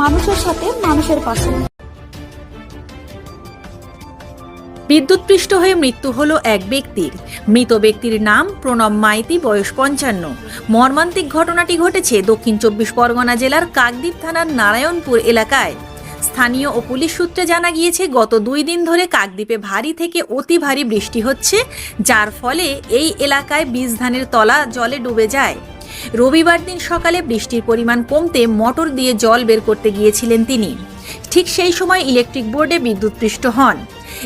মানুষের সাথে মানুষের পাশে। বিদ্যুৎপৃষ্ট হয়ে মৃত্যু হল এক ব্যক্তির। মৃত ব্যক্তির নাম প্রণব মাইতি, বয়স পঞ্চান্ন। মর্মান্তিক ঘটনাটি ঘটেছে দক্ষিণ চব্বিশ পরগনা জেলার কাকদ্বীপ থানার নারায়ণপুর এলাকায়। স্থানীয় ও পুলিশ সূত্রে জানা গিয়েছে, গত দুই দিন ধরে কাকদ্বীপে ভারী থেকে অতি ভারী বৃষ্টি হচ্ছে, যার ফলে এই এলাকায় বীজ ধানের তলা জলে ডুবে যায়। রবিবার দিন সকালে বৃষ্টির পরিমাণ কমতে মোটর দিয়ে জল বের করতে গিয়েছিলেন তিনি। ঠিক সেই সময় ইলেকট্রিক বোর্ডে বিদ্যুৎপৃষ্ট হন।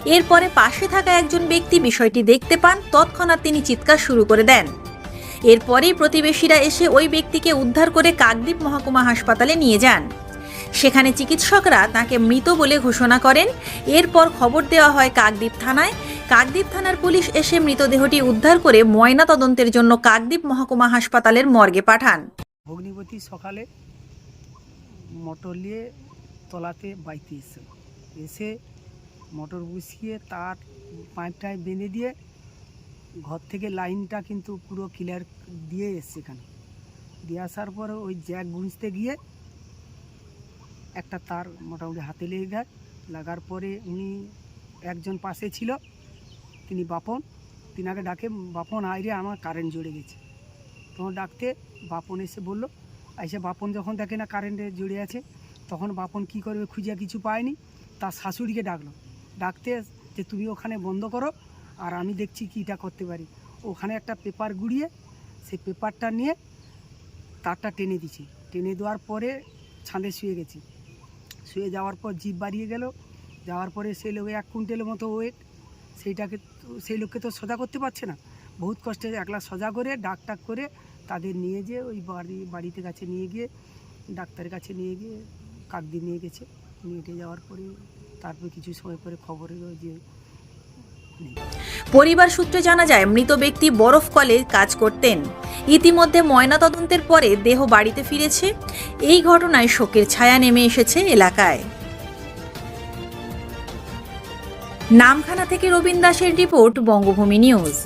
এরপরে পাশে থাকা একজন ব্যক্তি বিষয়টি দেখতে পান, তৎক্ষণাৎ তিনি চিৎকার শুরু করে দেন। এরপরেই প্রতিবেশীরা এসে ওই ব্যক্তিকে উদ্ধার করে কাকদ্বীপ মহকুমা হাসপাতালে নিয়ে যান। সেখানে চিকিৎসকরা তাকে মৃত বলে ঘোষণা করেন। এরপর খবর দেওয়া হয় কাকদ্বীপ থানায় কাকদ্বীপ থানার পুলিশ এসে মৃতদেহটি উদ্ধার করে ময়না তদন্তের জন্য কাকদ্বীপ মহকুমা হাসপাতালের মর্গে পাঠান। ভগ্নিপতি সকালে মোটর নিয়ে তলাতে বাইতে এসে এসে মোটর বসিয়ে তার পাইপ টাইপ বেঁধে দিয়ে ঘর থেকে লাইনটা কিন্তু পুরো ক্লিয়ার দিয়ে এসছে এখানে। দিয়ে আসার পরে ওই জ্যাক গুঁজতে গিয়ে একটা তার মোটামুটি হাতে লেগে যায়। লাগার পরে উনি একজন পাশে ছিল। তিনি বাপন। তিনাকে ডাকে, বাপন আইরে আমার কারেন্ট জুড়ে গেছে। তখন ডাকতে বাপন এসে বলল এসে বাপন যখন দেখে না কারেন্টে জুড়ে আছে, তখন বাপন কি করবে খুঁজে কিছু পায়নি? তার শাশুড়িকে ডাকলো। ডাকতে যে, তুমি ওখানে বন্ধ করো, আর আমি দেখছি কীটা করতে পারি। ওখানে একটা পেপার গুড়িয়ে সেই পেপারটা নিয়ে তারটা টেনে দিছি। টেনে দেওয়ার পরে ছাদে শুয়ে গেছি। শুয়ে যাওয়ার পর জিপ বাড়িয়ে গেল। যাওয়ার পরে সেই লোক এক কুইন্টালের মতো ওয়েট সেইটাকে সেই লোককে তো সোজা করতে পারছে না। বহুত কষ্টে একলা সোজা করে, ডাক টাক করে তাদের নিয়ে যেয়ে ওই বাড়ি, বাড়িতে কাছে নিয়ে গিয়ে, ডাক্তারের কাছে নিয়ে গিয়ে কাকদি নিয়ে গেছে। নিয়ে যাওয়ার পরে তারপর কিছু সময় পরে খবর এলো যে পরিবার সূত্রে জানা যায়, মৃত ব্যক্তি বরফ কলে কাজ করতেন। ইতিমধ্যে ময়নাতদন্তের পরে দেহ বাড়িতে ফিরেছে। এই ঘটনায় শোকের ছায়া নেমে এসেছে এলাকায়। নামখানা থেকে রবীন দাসের রিপোর্ট বঙ্গভূমি নিউজ।